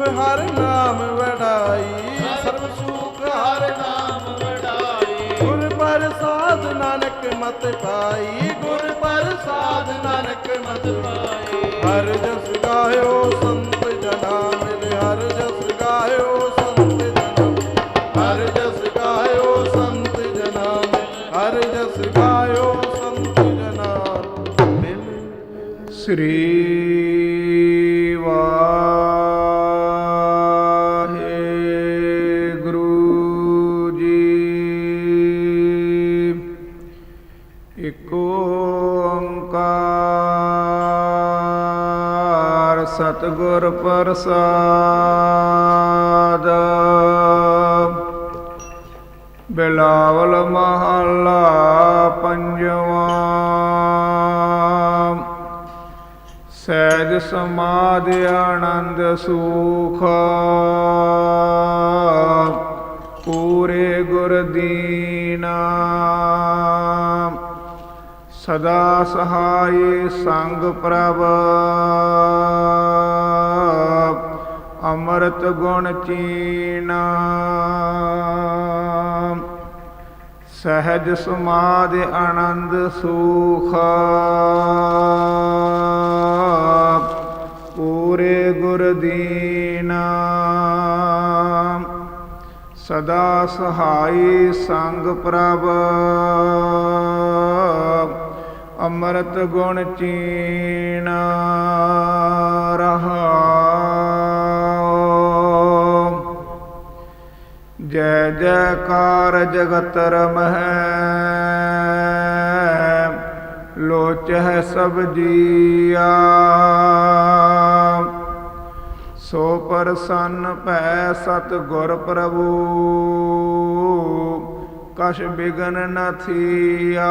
ਸੁਖ ਹਰ ਨਾਮ ਵਡਾਈ। ਸਰਬ ਸੁਖ ਹਰ ਨਾਮ ਵਡਾਈ। ਗੁਰ ਪ੍ਰਸਾਦ ਨਾਨਕ ਮਤ ਪਾਈ। ਗੁਰ ਪ੍ਰਸਾਦ ਨਾਨਕ ਮਤ ਪਾਈ। ਹਰ ਜਸ ਗਾਇਓ ਸੰਤ ਜਨਾ ਮਿਲ ਹਰ ਜਸ ਗਾਇਓ ਸੰਤ ਜਨਾ ਹਰ ਜਸ ਗਾਇਓ ਸੰਤ ਜਨਾ ਮਿਲ ਹਰ ਜਸ ਗਾਇਓ ਸੰਤ ਜਨਾ ਮਿਲ ਸ੍ਰੀ ਵਾਹਿਗੁਰੂ ਇਕ ਓੰਕਾਰ ਸਤਿਗੁਰ ਪ੍ਰਸਾਦ। ਬਿਲਾਵਲ ਮਹੱਲਾ ਪੰਜਵਾਂ। ਸਹਿਜ ਸਮਾਧ ਆਨੰਦ ਸੁਖ। ਪੂਰੇ ਗੁਰ ਦੀਨਾ। ਸਦਾ ਸਹਾਈ ਸੰਗ ਪ੍ਰਭ। ਅੰਮ੍ਰਿਤ ਗੁਣ ਚੀਨਾ ਸਹਿਜ ਸਮਾਧ ਆਨੰਦ ਸੁਖ। ਪੂਰੇ ਗੁਰ ਦੀਨਾ। ਸਦਾ ਸਹਾਈ ਸੰਗ ਪ੍ਰਭ। ਅੰਮ੍ਰਿਤ ਗੁਣ ਚੀਨਾ ਰਹਾਉ। ਜੈ ਜੈਕਾਰ ਜਗਤ ਰਮਹਿ, ਲੋਚਹਿ ਸਭ ਜੀਆ। ਸੋ ਪ੍ਰਸੰਨ ਭੈ ਸਤ ਗੁਰ ਪ੍ਰਭੂ, ਕਛ ਬਿਗਨ ਨ ਥੀਆ।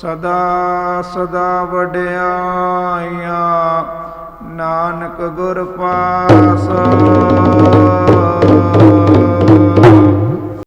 ਸਦਾ ਸਦਾ ਵਡਿਆਈਆਂ ਨਾਨਕ ਗੁਰ ਪਾਸ।